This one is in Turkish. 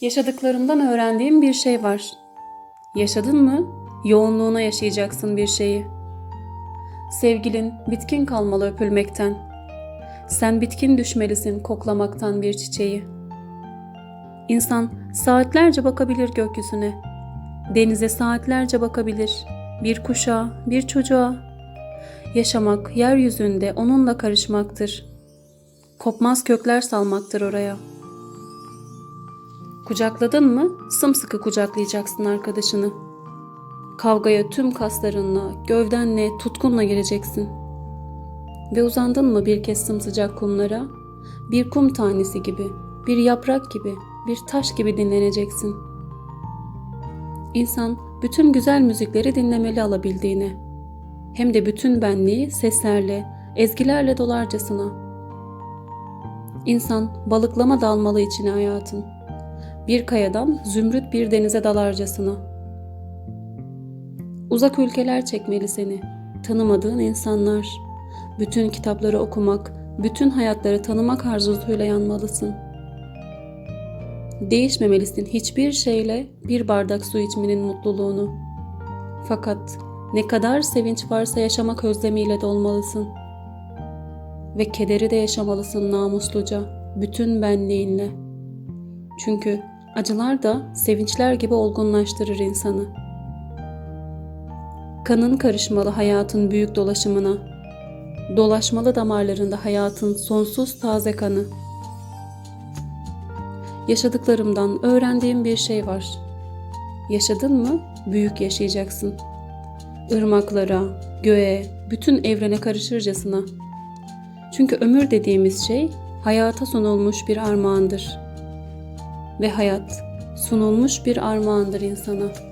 Yaşadıklarımdan öğrendiğim bir şey var. Yaşadın mı? Yoğunluğuna yaşayacaksın bir şeyi. Sevgilin bitkin kalmalı öpülmekten. Sen bitkin düşmelisin koklamaktan bir çiçeği. İnsan saatlerce bakabilir gökyüzüne. Denize saatlerce bakabilir. Bir kuşa, bir çocuğa. Yaşamak yeryüzünde onunla karışmaktır. Kopmaz kökler salmaktır oraya. Kucakladın mı sımsıkı kucaklayacaksın arkadaşını. Kavgaya tüm kaslarınla, gövdenle, tutkunla gireceksin. Ve uzandın mı bir kez sımsıcak kumlara, bir kum tanesi gibi, bir yaprak gibi, bir taş gibi dinleneceksin. İnsan bütün güzel müzikleri dinlemeli alabildiğine. Hem de bütün benliği seslerle, ezgilerle dolarcasına. İnsan balıklama dalmalı içine hayatın. Bir kayadan zümrüt bir denize dalarcasına. Uzak ülkeler çekmeli seni, tanımadığın insanlar. Bütün kitapları okumak, bütün hayatları tanımak arzusuyla yanmalısın. Değişmemelisin hiçbir şeyle bir bardak su içmenin mutluluğunu. Fakat ne kadar sevinç varsa yaşamak özlemiyle dolmalısın. Ve kederi de yaşamalısın namusluca, bütün benliğinle. Çünkü acılar da sevinçler gibi olgunlaştırır insanı. Kanın karışmalı hayatın büyük dolaşımına. Dolaşmalı damarlarında hayatın sonsuz taze kanı. Yaşadıklarımdan öğrendiğim bir şey var. Yaşadın mı büyük yaşayacaksın. Irmaklara, göğe, bütün evrene karışırcasına. Çünkü ömür dediğimiz şey hayata sunulmuş bir armağandır. Ve hayat sunulmuş bir armağandır insana.''